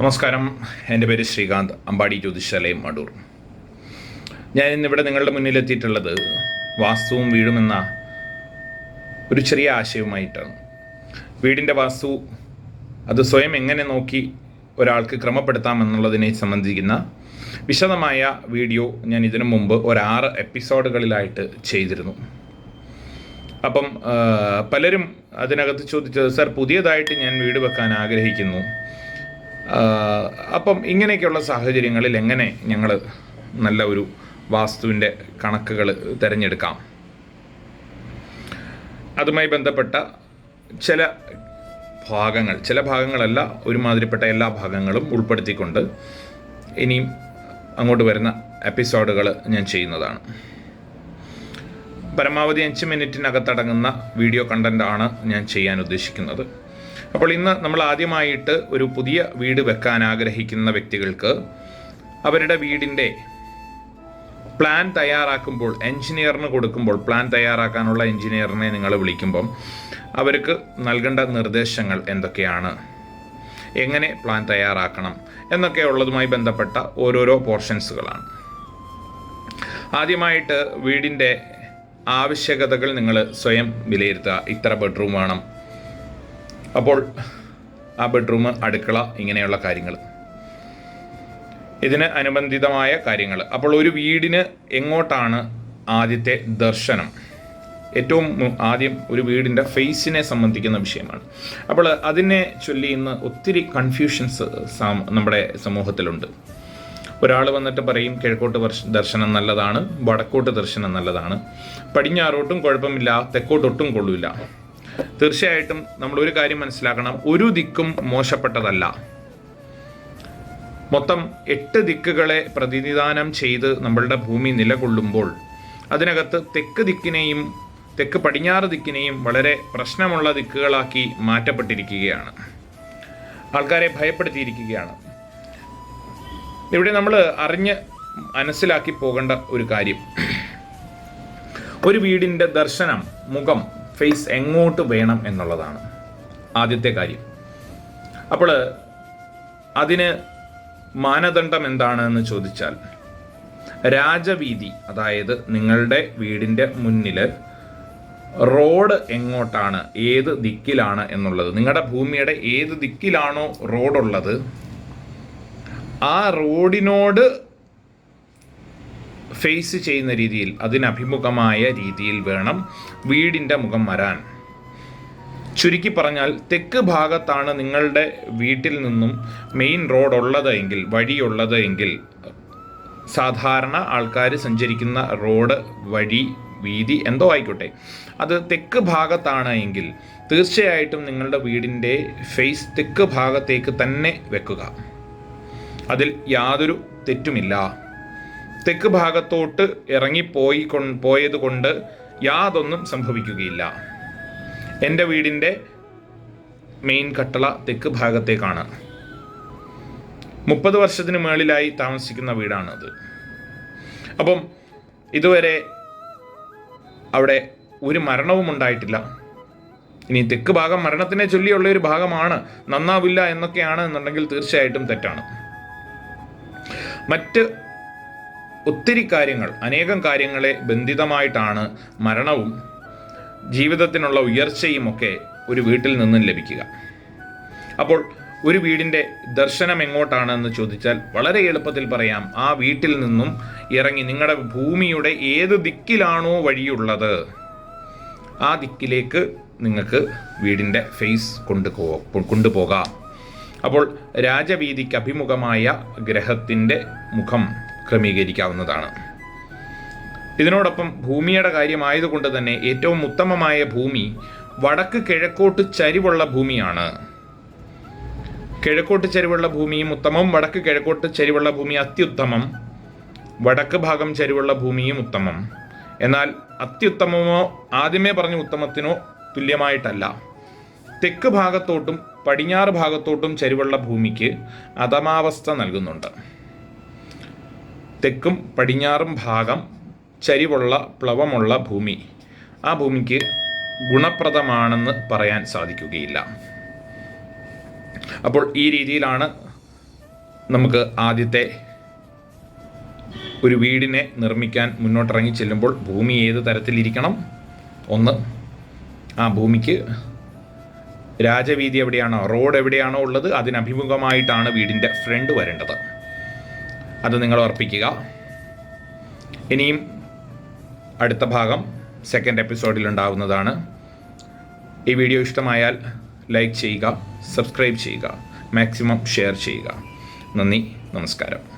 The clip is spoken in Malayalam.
നമസ്കാരം. എന്റെ പേര് ശ്രീകാന്ത് അമ്പാടി ജ്യോതിഷാലയം അടൂർ ഞാൻ ഇന്നിവിടെ നിങ്ങളുടെ മുന്നിലെത്തിയിട്ടുള്ളത് വാസ്തുവും വീടുമെന്ന ഒരു ചെറിയ ആശയവുമായിട്ടാണ്. വീടിന്റെ വാസ്തു അത് സ്വയം എങ്ങനെ നോക്കി ഒരാൾക്ക് ക്രമപ്പെടുത്താം എന്നുള്ളതിനെ സംബന്ധിക്കുന്ന വിശദമായ വീഡിയോ ഞാൻ ഇതിനു മുമ്പ് ഒരാറ് എപ്പിസോഡുകളിലായിട്ട് ചെയ്തിരുന്നു. അപ്പം പലരും അതിനകത്ത് ചോദിച്ചത് സാർ പുതിയതായിട്ട് ഞാൻ വീട് വെക്കാൻ ആഗ്രഹിക്കുന്നു. അപ്പം ഇങ്ങനെയൊക്കെയുള്ള സാഹചര്യങ്ങളിൽ എങ്ങനെ ഞങ്ങൾ നല്ല ഒരു വാസ്തുവിന്റെ കണക്കുകൾ തിരഞ്ഞെടുക്കാം? അതുമായി ബന്ധപ്പെട്ട ചില ഭാഗങ്ങൾ ചില ഭാഗങ്ങളല്ല ഒരുമാതിരിപ്പെട്ട എല്ലാ ഭാഗങ്ങളും ഉൾപ്പെടുത്തിക്കൊണ്ട് ഇനിയും അങ്ങോട്ട് വരുന്ന എപ്പിസോഡുകൾ ഞാൻ ചെയ്യുന്നതാണ്. പരമാവധി അഞ്ച് മിനിറ്റിനകത്തടങ്ങുന്ന വീഡിയോ കണ്ടന്റ് ആണ് ഞാൻ ചെയ്യാൻ ഉദ്ദേശിക്കുന്നത്. അപ്പോൾ ഇന്ന് നമ്മൾ ആദ്യമായിട്ട് ഒരു പുതിയ വീട് വെക്കാൻ ആഗ്രഹിക്കുന്ന വ്യക്തികൾക്ക് അവരുടെ വീടിന്റെ പ്ലാൻ തയ്യാറാക്കുമ്പോൾ എൻജിനീയറിന് കൊടുക്കുമ്പോൾ പ്ലാൻ തയ്യാറാക്കാനുള്ള എൻജിനീയറിനെ നിങ്ങൾ വിളിക്കുമ്പം അവർക്ക് നൽകേണ്ട നിർദ്ദേശങ്ങൾ എന്തൊക്കെയാണ്? എങ്ങനെ പ്ലാൻ തയ്യാറാക്കണം? എന്നൊക്കെ ഉള്ളതുമായി ബന്ധപ്പെട്ട ഓരോരോ പോർഷൻസുകളാണ്. ആദ്യമായിട്ട് വീടിന്റെ ആവശ്യകതകൾ നിങ്ങൾ സ്വയം വിലയിരുത്തുക. ഇത്ര ബെഡ്റൂം വേണം അപ്പോൾ ആ ബെഡ്റൂം അടുക്കള ഇങ്ങനെയുള്ള കാര്യങ്ങൾ. ഇതിന് അനുബന്ധിതമായ കാര്യങ്ങൾ. അപ്പോൾ ഒരു വീടിന് എങ്ങോട്ടാണ് ആദ്യത്തെ ദർശനം? ഏറ്റവും ആദ്യം ഒരു വീടിന്റെ ഫേസിനെ സംബന്ധിക്കുന്ന വിഷയമാണ്. അപ്പോൾ അതിനെ ചൊല്ലി ഇന്ന് ഒത്തിരി കൺഫ്യൂഷൻസ് നമ്മുടെ സമൂഹത്തിലുണ്ട്. ഒരാൾ വന്നിട്ട് പറയും കിഴക്കോട്ട് ദർശനം നല്ലതാണ് വടക്കോട്ട് ദർശനം നല്ലതാണ്. പടിഞ്ഞാറോട്ടും കുഴപ്പമില്ല തെക്കോട്ടൊട്ടും കൊള്ളില്ല തീർച്ചയായിട്ടും നമ്മൾ ഒരു കാര്യം മനസ്സിലാക്കണം. ഒരു ദിക്കും മോശപ്പെട്ടതല്ല. മൊത്തം എട്ട് ദിക്കുകളെ പ്രതിനിധാനം ചെയ്ത് നമ്മളുടെ ഭൂമി നിലകൊള്ളുമ്പോൾ അതിനകത്ത് തെക്ക് ദിക്കിനെയും തെക്ക് പടിഞ്ഞാറ് ദിക്കിനെയും വളരെ പ്രശ്നമുള്ള ദിക്കുകളാക്കി മാറ്റപ്പെട്ടിരിക്കുകയാണ്. ആൾക്കാരെ ഭയപ്പെടുത്തിയിരിക്കുകയാണ്. ഇവിടെ നമ്മൾ അറിഞ്ഞ് മനസ്സിലാക്കി പോകേണ്ട ഒരു കാര്യം. ഒരു വീടിന്റെ ദർശനം മുഖം ഫേസ് എങ്ങോട്ട് വേണം എന്നുള്ളതാണ് ആദ്യത്തെ കാര്യം. അപ്പോൾ അതിന് മാനദണ്ഡം എന്താണെന്ന് ചോദിച്ചാൽ രാജവീതി അതായത് നിങ്ങളുടെ വീടിന്റെ മുന്നിൽ റോഡ് എങ്ങോട്ടാണ് ഏത് ദിക്കിലാണ് എന്നുള്ളത് നിങ്ങളുടെ ഭൂമിയുടെ ഏത് ദിക്കിലാണോ റോഡുള്ളത് ആ റോഡിനോട് ഫേസ് ചെയ്യുന്ന രീതിയിൽ അതിനഭിമുഖമായ രീതിയിൽ വേണം വീടിന്റെ മുഖം വരാൻ. ചുരുക്കി പറഞ്ഞാൽ തെക്ക് ഭാഗത്താണ് നിങ്ങളുടെ വീട്ടിൽ നിന്നും മെയിൻ റോഡ് ഉള്ളത് എങ്കിൽ വഴിയുള്ളത് എങ്കിൽ സാധാരണ ആൾക്കാർ സഞ്ചരിക്കുന്ന റോഡ് വഴി വീതി എന്തോ ആയിക്കോട്ടെ. അത് തെക്ക് ഭാഗത്താണ് എങ്കിൽ തീർച്ചയായിട്ടും നിങ്ങളുടെ വീടിന്റെ ഫേസ് തെക്ക് ഭാഗത്തേക്ക് തന്നെ വെക്കുക. അതിൽ യാതൊരു തെറ്റുമില്ല. തെക്ക് ഭാഗത്തോട്ട് ഇറങ്ങിപ്പോയി കൊ പോയത് കൊണ്ട് യാതൊന്നും സംഭവിക്കുകയില്ല. എന്റെ വീടിന്റെ മെയിൻ കട്ടള തെക്ക് ഭാഗത്തേക്കാണ് മുപ്പത് വർഷത്തിന് മേളിലായി താമസിക്കുന്ന വീടാണത്. അപ്പം ഇതുവരെ അവിടെ ഒരു മരണവും ഉണ്ടായിട്ടില്ല. ഇനി തെക്ക് ഭാഗം മരണത്തിനെ ചൊല്ലിയുള്ള ഒരു ഭാഗമാണ് നന്നാവില്ല എന്നൊക്കെയാണ് എന്നുണ്ടെങ്കിൽ തീർച്ചയായിട്ടും തെറ്റാണ്. മറ്റ് ഒത്തിരി കാര്യങ്ങൾ അനേകം കാര്യങ്ങളെ ബന്ധിതമായിട്ടാണ് മരണവും ജീവിതത്തിനുള്ള ഉയർച്ചയും ഒക്കെ ഒരു വീട്ടിൽ നിന്നും ലഭിക്കുക. അപ്പോൾ ഒരു വീടിന്റെ ദർശനം എങ്ങോട്ടാണെന്ന് ചോദിച്ചാൽ വളരെ എളുപ്പത്തിൽ പറയാം. ആ വീട്ടിൽ നിന്നും ഇറങ്ങി നിങ്ങളുടെ ഭൂമിയുടെ ഏത് ദിക്കിലാണോ വഴിയുള്ളത് ആ ദിക്കിലേക്ക് നിങ്ങൾക്ക് വീടിന്റെ ഫേസ് കൊണ്ടുപോ കൊണ്ടുപോകാം അപ്പോൾ രാജവീതിക്ക് അഭിമുഖമായ ഗ്രഹത്തിന്റെ മുഖം ക്രമീകരിക്കാവുന്നതാണ്. ഇതിനോടൊപ്പം ഭൂമിയുടെ കാര്യമായതുകൊണ്ട് തന്നെ ഏറ്റവും ഉത്തമമായ ഭൂമി വടക്ക് കിഴക്കോട്ട് ചരിവുള്ള ഭൂമിയാണ്. കിഴക്കോട്ട് ചരിവുള്ള ഭൂമിയും ഉത്തമം വടക്ക് കിഴക്കോട്ട് ചരിവുള്ള ഭൂമി അത്യുത്തമം വടക്ക് ഭാഗം ചരിവുള്ള ഭൂമിയും ഉത്തമം. എന്നാൽ അത്യുത്തമമോ ആദ്യമേ പറഞ്ഞ ഉത്തമത്തിനോ തുല്യമായിട്ടല്ല. തെക്ക് ഭാഗത്തോട്ടും പടിഞ്ഞാറ് ഭാഗത്തോട്ടും ചരിവുള്ള ഭൂമിക്ക് അധമാവസ്ഥ നൽകുന്നുണ്ട്. തെക്കും പടിഞ്ഞാറും ഭാഗം ചരിവുള്ള പ്ലവമുള്ള ഭൂമി. ആ ഭൂമിക്ക് ഗുണപ്രദമാണെന്ന് പറയാൻ സാധിക്കുകയില്ല. അപ്പോൾ ഈ രീതിയിലാണ് നമുക്ക് ആദ്യത്തെ ഒരു വീടിനെ നിർമ്മിക്കാൻ മുന്നോട്ടിറങ്ങി ചെല്ലുമ്പോൾ ഭൂമി ഏത് തരത്തിലിരിക്കണം? ഒന്ന് ആ ഭൂമിക്ക് രാജവീതി എവിടെയാണോ റോഡ് എവിടെയാണോ ഉള്ളത് അതിനഭിമുഖമായിട്ടാണ് വീടിന്റെ ഫ്രണ്ട് വരേണ്ടത്. അത് നിങ്ങൾ ഉറപ്പിക്കുക ഇനിയും അടുത്ത ഭാഗം സെക്കൻഡ് എപ്പിസോഡിൽ ഉണ്ടാവുന്നതാണ്. ഈ വീഡിയോ ഇഷ്ടമായാൽ ലൈക്ക് ചെയ്യുക സബ്സ്ക്രൈബ് ചെയ്യുക മാക്സിമം ഷെയർ ചെയ്യുക. നന്ദി നമസ്കാരം.